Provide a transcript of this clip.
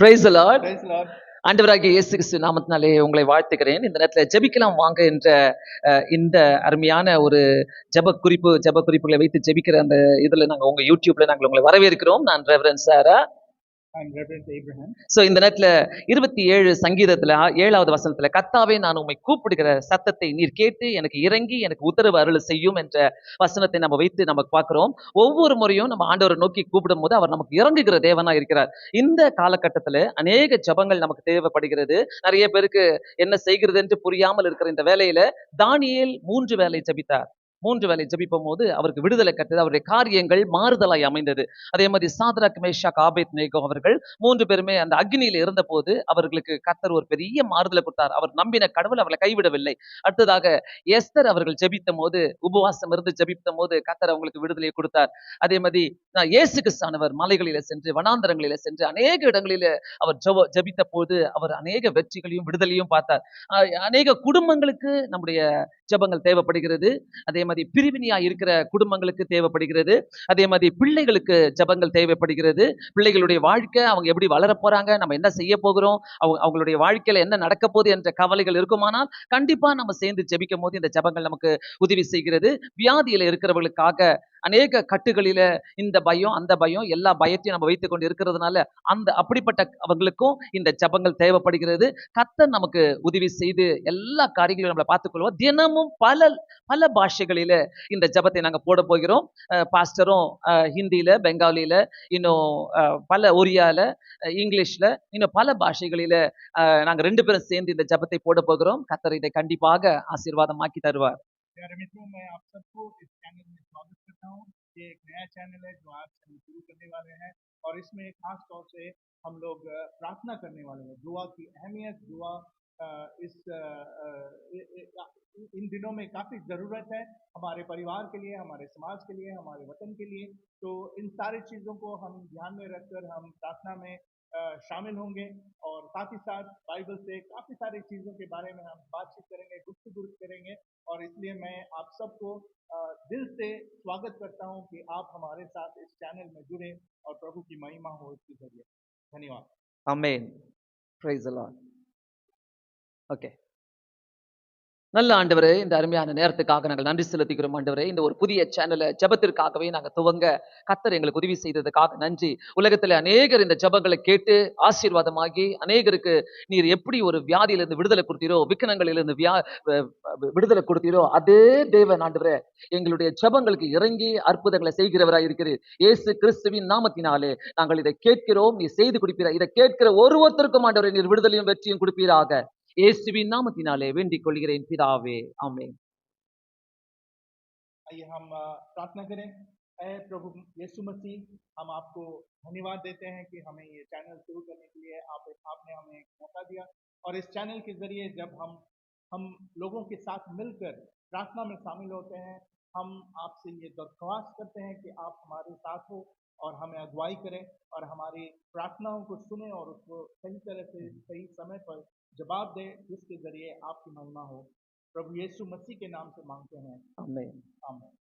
Price Lord. ஆண்டவராகிய இயேசு கிறிஸ்து நாமத்தினாலே உங்களை வாழ்த்துகிறேன் இந்த நேரத்துல ஜெபிக்கலாம் வாங்க என்ற இந்த அருமையான ஒரு ஜெப குறிப்பு ஜெப குறிப்புகளை வைத்து ஜெபிக்கிற அந்த இதுல நாங்க உங்க யூடியூப்ல நாங்கள் உங்களை வரவேற்கிறோம் நான் ரெவரன் சாரா. சோ இந்த நேரத்துல இருபத்தி ஏழு சங்கீதத்துல ஏழாவது வசனத்துல கத்தாவே நான் உண்மை கூப்பிடுகிற சத்தத்தை நீர் கேட்டு எனக்கு இறங்கி எனக்கு உத்தரவு அருள் செய்யும் என்ற வசனத்தை நம்ம வைத்து நம்ம பார்க்கிறோம். ஒவ்வொரு முறையும் நம்ம ஆண்டவரை நோக்கி கூப்பிடும் போது அவர் நமக்கு இறங்குகிற தேவனா இருக்கிறார். இந்த காலகட்டத்துல அநேக ஜெபங்கள் நமக்கு தேவைப்படுகிறது. நிறைய பேருக்கு என்ன செய்கிறது என்று புரியாமல் இருக்கிற இந்த வேலையில தானியல் மூன்று வேலை ஜபித்தார். மூன்று வேலை ஜெபிக்கும் போது அவருக்கு விடுதலை கட்டது அவருடைய காரியங்கள் மாறுதலாய் அமைந்தது. அதே மாதிரி சாதரா கமேஷா காபேத் நேகோ அவர்கள் மூன்று பேருமே அந்த அக்னியில் இருந்த போது அவர்களுக்கு கத்தர் ஒரு பெரிய மாறுதலை கொடுத்தார். அவர் நம்பின கடவுள் அவர்களை கைவிடவில்லை. அடுத்ததாக எஸ்தர் அவர்கள் ஜெபித்த போது உபவாசம் இருந்து ஜெபித்த போது கத்தர் அவங்களுக்கு விடுதலையை கொடுத்தார். அதே மாதிரி இயேசு கிறிஸ்தானவர் மலைகளில சென்று வனாந்தரங்களில சென்று அநேக இடங்களில அவர் ஜெப ஜெபித்த போது அவர் அநேக வெற்றிகளையும் விடுதலையும் பார்த்தார். அஹ் அநேக குடும்பங்களுக்கு நம்முடைய ஜெபங்கள் தேவைப்படுகிறது. அதே மாதிரி பிரிவினையா இருக்கிற குடும்பங்களுக்கு தேவைப்படுகிறது. அதே மாதிரி பிள்ளைகளுக்கு ஜபங்கள் தேவைப்படுகிறது. பிள்ளைகளுடைய வாழ்க்கை அவங்க எப்படி வளர போறாங்க நம்ம என்ன செய்ய போகிறோம் அவங்க அவங்களுடைய வாழ்க்கையில என்ன நடக்க போகுது என்ற கவலைகள் இருக்குமானால் கண்டிப்பா நம்ம சேர்ந்து ஜெபிக்கும் போது இந்த ஜபங்கள் நமக்கு உதவி செய்கிறது. வியாதியில இருக்கிறவர்களுக்காக அநேக கட்டுகளில இந்த பயம் அந்த பயம் எல்லா பயத்தையும் நம்ம வைத்துக் கொண்டு இருக்கிறதுனால அந்த அப்படிப்பட்ட அவங்களுக்கும் இந்த ஜெபங்கள் தேவைப்படுகிறது. கத்தர் நமக்கு உதவி செய்து எல்லா காரியங்களையும் நம்மளை பார்த்துக்கொள்வோம் தினமும் பல பல பாஷைகளில இந்த ஜெபத்தை நாங்கள் போட போகிறோம். பாஸ்டரும் ஹிந்தியில பெங்காலியில இன்னும் பல ஒரியால இங்கிலீஷ்ல இன்னும் பல பாஷைகளில நாங்கள் ரெண்டு பேரும் சேர்ந்து இந்த ஜெபத்தை போட போகிறோம். கத்தர் இதை கண்டிப்பாக ஆசீர்வாதமாக்கி தருவார். करता हूँ ये एक नया चैनल है जो आज हम शुरू करने वाले हैं और इसमें खास तौर से हम लोग प्रार्थना करने वाले हैं। दुआ की अहमियत, दुआ इस इन दिनों में काफ़ी ज़रूरत है हमारे परिवार के लिए, हमारे समाज के लिए, हमारे वतन के लिए। तो इन सारी चीज़ों को हम ध्यान में रखकर हम प्रार्थना में शामिल होंगे और साथ ही साथ बाइबल से काफ़ी सारी चीज़ों के बारे में हम बातचीत करेंगे, गुफ्तगू करेंगे और इसलिए मैं आप सबको दिल से स्वागत करता हूँ कि आप हमारे साथ इस चैनल में जुड़े और प्रभु की महिमा हो इसके ज़रिए। धन्यवाद। हमें प्रेज ओके நல்ல ஆண்டவரே இந்த அருமையான நேரத்துக்காக நாங்கள் நன்றி செலுத்திக்கிறோம் ஆண்டவரே. இந்த ஒரு புதிய சேனலை ஜெபத்திற்காகவே நாங்கள் துவங்க கத்தர் எங்களுக்கு உதவி செய்ததுக்காக நன்றி. உலகத்துல அநேகர் இந்த ஜெபங்களை கேட்டு ஆசீர்வாதமாகி அநேகருக்கு நீர் எப்படி ஒரு வியாதியிலிருந்து விடுதலை கொடுத்தீரோ விக்கனங்களிலிருந்து வியா விடுதலை கொடுத்தீரோ அதே தேவன் ஆண்டவரே எங்களுடைய ஜெபங்களுக்கு இறங்கி அற்புதங்களை செய்கிறவராய் இருக்கிறீர். இயேசு கிறிஸ்துவின் நாமத்தினாலே நாங்கள் இதை கேட்கிறோம் நீ செய்து கொடுப்பீரா? இதை கேட்கிற ஒருவருத்தருக்கும் ஆண்டவரை நீர் விடுதலையும் வெற்றியும் கொடுப்பீராக. இயேசுவின் நாமத்தினாலே வேண்டிக் கொள்கிறேன் பிதாவே ஆமென் आइए हम अ, प्रार्थना करें ऐ प्रभु यीशु मसीह हम आपको धन्यवाद देते हैं कि हमें ये चैनल शुरू करने के लिए आप आपने हमें एक मौका दिया और इस चैनल के जरिए जब हम हम लोगों के साथ मिलकर प्रार्थना में शामिल होते हैं हम आपसे ये दरख्वास्त करते हैं कि आप हमारे साथ हो और हमें अगुवाई करें और हमारी प्रार्थनाओं को सुने और उसको सही तरह से हम्म। सही समय पर जवाब दे जिसके ज़रिए आपकी महिमा हो प्रभु यीशु मसीह के नाम से मांगते हैं आमें। आमें।